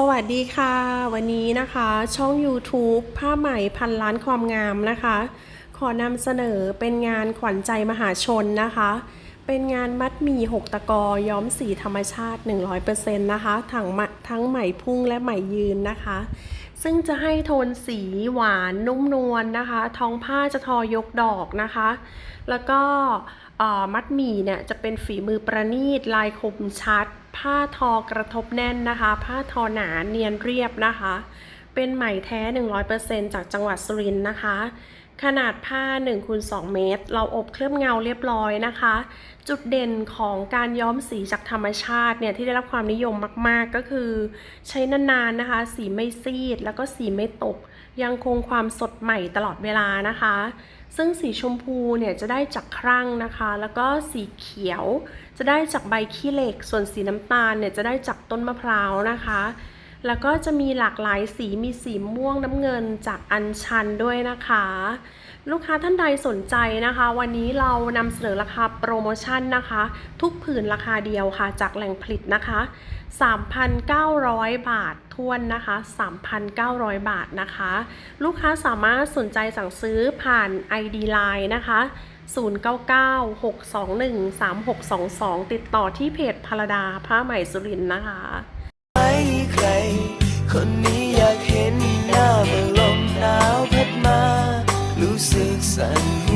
สวัสดีค่ะ วันนี้นะคะช่อง YouTube ผ้าไหมพันล้านความงามนะคะ ขอนำเสนอเป็นงานขวัญใจมหาชนนะคะ เป็นงานมัดหมี่หกตะกอย้อมสีธรรมชาติ 100%นะคะทั้งทั้งไหมพุ่งและไหมยืนนะคะ ซึ่งจะให้โทนสีหวานนุ่มนวลนะคะ ท้องผ้าจะทอยกดอกนะคะ แล้วก็มัดหมี่เนี่ยจะเป็นฝีมือประณีตลายคมชัด ผ้าทอกระทบแน่นนะคะ ผ้าทอหนาเนียนเรียบนะคะ เป็นไหมแท้ 100%จากจังหวัดสุรินทร์นะคะ ขนาดผ้า1คูณ2เมตร เราอบเคลือบเงาเรียบร้อยนะคะ จุดเด่นของการย้อมสีจากธรรมชาติเนี่ยที่ได้รับความนิยมมากๆ ก็คือ ใช้นานๆนะคะ สีไม่ซีดแล้วก็สีไม่ตก ยังคงความสดใหม่ตลอดเวลานะคะ ซึ่งสีชมพูเนี่ยจะได้จากครั่งนะคะ แล้วก็สีเขียว จะได้จากใบขี้เหล็ก ส่วนสีน้ำตาลเนี่ยจะได้จากต้นมะพร้าวนะคะ แล้วก็จะมีหลากหลายสีมีสีม่วงน้ำเงินจากอัญชันด้วยนะคะ ลูกค้าท่านใดสนใจนะคะ วันนี้เรานำเสนอราคาโปรโมชั่นนะคะ ทุกผืนราคาเดียวค่ะ จากแหล่งผลิตนะคะ 3,900 บาททวนนะคะ 3,900 บาทนะคะ ลูกค้าสามารถสนใจสั่งซื้อผ่าน ID Line นะคะ0996213622 ติดต่อที่เพจพารดาผ้าไหมสุรินทร์นะ คนนี้อยากเห็นหน้าเมื่อลมหนาวพัดมา รู้สึกสั่นหัว